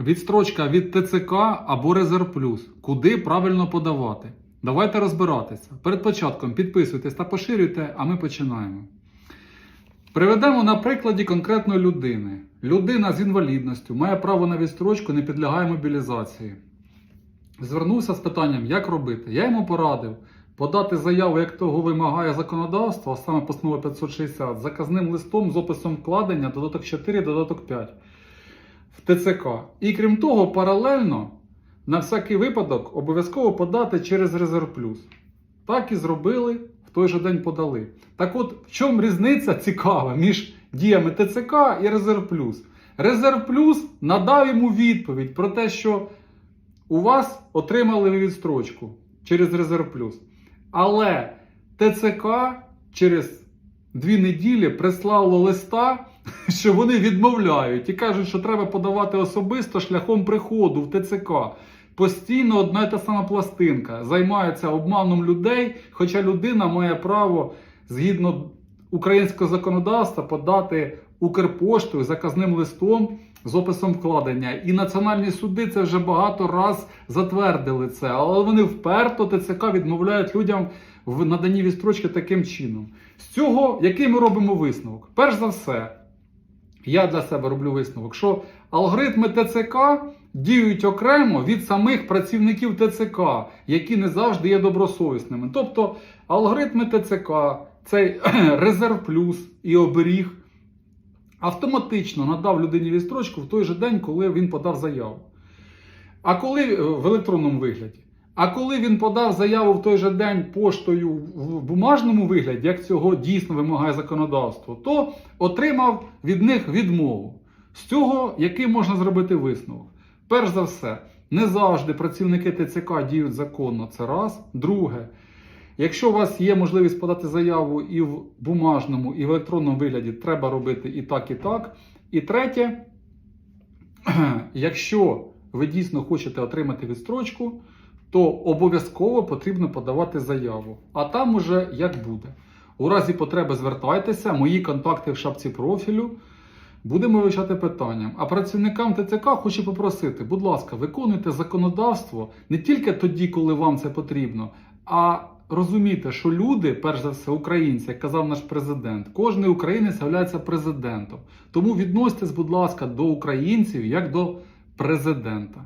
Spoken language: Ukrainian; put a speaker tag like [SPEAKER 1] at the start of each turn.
[SPEAKER 1] Відстрочка від ТЦК або Резерв Плюс. Куди правильно подавати? Давайте розбиратися. Перед початком підписуйтесь та поширюйте, а ми починаємо. Приведемо на прикладі конкретної людини. Людина з інвалідністю має право на відстрочку, не підлягає мобілізації. Звернувся з питанням, як робити. Я йому порадив подати заяву, як того вимагає законодавство, а саме постанова 560, заказним листом з описом вкладення, додаток 4, додаток 5 в ТЦК. І крім того, паралельно на всякий випадок обов'язково подати через Резерв Плюс. Так і зробили, в той же день подали. Так от, в чому різниця цікава між діями ТЦК і Резерв Плюс? Резерв Плюс надав йому відповідь про те, що у вас отримали відстрочку через Резерв Плюс. Але ТЦК через дві неділі прислало листа, що вони відмовляють і кажуть, що треба подавати особисто шляхом приходу в ТЦК. Постійно одна і та сама пластинка займається обманом людей, хоча людина має право згідно українського законодавства подати Укрпоштою заказним листом з описом вкладення. І національні суди це вже багато раз затвердили це, але вони вперто ТЦК відмовляють людям в наданні відстрочки таким чином. З цього який ми робимо висновок? Перш за все, я для себе роблю висновок, що алгоритми ТЦК діють окремо від самих працівників ТЦК, які не завжди є добросовісними. Тобто алгоритми ТЦК, цей резерв плюс і оберіг автоматично надав людині відстрочку в той же день, коли він подав заяву. А коли е, в електронному вигляді. А коли він подав заяву в той же день поштою в бумажному вигляді, як цього дійсно вимагає законодавство, то отримав від них відмову. З цього який можна зробити висновок? Перш за все, не завжди працівники ТЦК діють законно. Це раз. Друге, якщо у вас є можливість подати заяву і в бумажному, і в електронному вигляді, треба робити і так, і так. І третє, якщо ви дійсно хочете отримати відстрочку, то обов'язково потрібно подавати заяву. А там уже як буде. У разі потреби звертайтеся, мої контакти в шапці профілю. Будемо вивчати питання. А працівникам ТЦК хочу попросити, будь ласка, виконуйте законодавство не тільки тоді, коли вам це потрібно, а розумійте, що люди, перш за все, українці, як казав наш президент, кожен українець є президентом. Тому відноситесь, будь ласка, до українців як до президента.